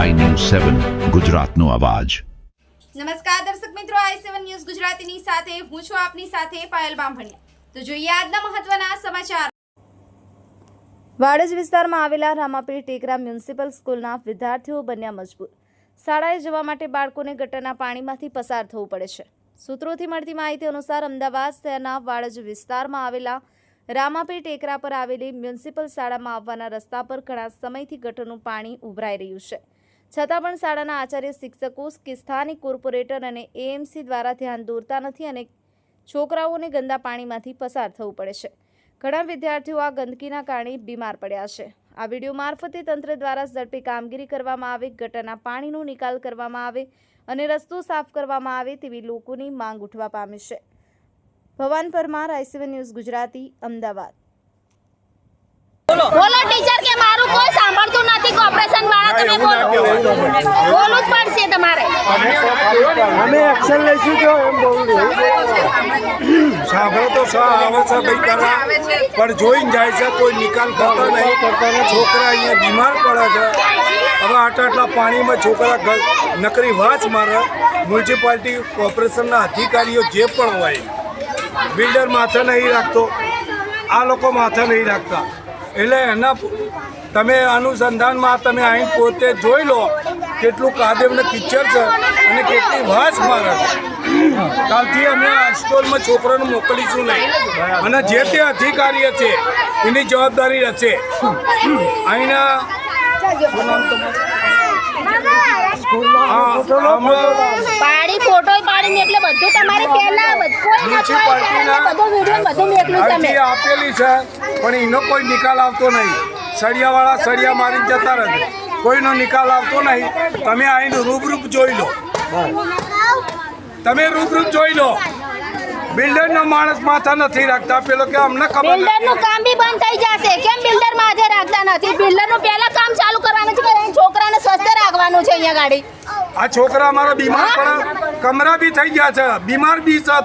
સેવન ગુજરાતનો અવાજ. નમસ્કાર દર્શક મિત્રો આઈ સેવન ન્યૂઝ ગુજરાતીની સાથે હું છું આપની સાથે પાયલ બામભણિયા. તો જોઈએ આજના મહત્વના સમાચાર. વાડજ વિસ્તારમાં આવેલા રામાપીર ટેકરા મ્યુનિસિપલ સ્કૂલના વિદ્યાર્થીઓ બન્યા મજબૂર. શાળાએ જવા માટે બાળકોને ગટરના પાણીમાંથી પસાર થવું પડે છે. સૂત્રોથી મળતી માહિતી અનુસાર અમદાવાદ શહેરના વાડજ વિસ્તારમાં આવેલા રામાપીર ટેકરા પર આવેલી મ્યુનિસિપલ શાળામાં આવવાના રસ્તા પર ઘણા સમયથી ગટરનું પાણી ઉભરાઈ રહ્યું છે. છતાં પણ શાળાના આચાર્ય શિક્ષકો કે સ્થાનિક કોર્પોરેટર અને એએમસી દ્વારા ધ્યાન દોરતા નથી અને છોકરાઓને ગંદા પાણીમાંથી પસાર થવું પડે છે. ઘણા વિદ્યાર્થીઓ આ ગંદકીના કારણે બીમાર પડ્યા છે. આ વીડિયો મારફતે તંત્ર દ્વારા ઝડપી કામગીરી કરવામાં આવે ગટરના પાણીનો નિકાલ કરવામાં આવે અને રસ્તો સાફ કરવામાં આવે તેવી લોકોની માંગ ઉઠવા પામી છે. ભવાન પરમાર આઈસીવન ન્યૂઝ ગુજરાતી અમદાવાદ. બોલો. ટીચર કે મારું કોઈ સાંભળતું નથી કોર્પોરેશન બોલવું જ પડશે તમારે. અમે એક્શન લઈશું જો એમ બોલું સાંભળો તો સા આવે છે ભાઈ કરવા પણ જોઈને જાય છે કોઈ નિકાલ કરતા નહીં. છોકરા અહીંયા બીમાર પડે છે. હવે આટલા આટલા પાણીમાં છોકરા નકરી વાંચ મારે. મ્યુનિસિપાલિટી કોર્પોરેશનના અધિકારીઓ જે પણ હોય બિલ્ડર માથે નહીં રાખતો. આ લોકો માથે નહીં રાખતા. એટલે એના તમે અનુસંધાનમાં તમે અહીં પોતે જોઈ લો. કેટલું કાદેવ ને કિચ્ચર છે અને કેટલી વાસ મારે કાલથી અમે આ સ્કૂલમાં છોકરાને મોકલીશું નહીં. અને જે તે અધિકારી છે એની જવાબદારી હશે. અહીંના પાડી ફોટો પાડીને એટલે બધું તમારે પહેલા બધ- કોઈ ના કોઈ પહેલા બધું બધું મેકલું તમે. આપેલી છે પણ એનો કોઈ નિકાલ આવતો નહીં. સળિયાવાળા સળિયા મારીને જતા રહે કોઈનો નિકાલ આવતો નહીં. તમે આવીને રૂબરૂપ જોઈ લો. તમે રૂબરૂપ જોઈ લો. બિલ્ડરનો માણસ માથા નથી રાખતા. પેલો કે અમને ખબર બિલ્ડરનું કામ બી બંધ થઈ જશે. કેમ બિલ્ડર માથે રાખતા નથી? બિલ્ડરનું પહેલા કામ ચાલુ કરવાનું છે કે છોકરાને સ્વસ્થ રાખવાનું છે અહીંયા ગાડી. આ છોકરા અમારા બીમાર પણ કમરા બી થઈ ગયા છે. બીમાર બી છે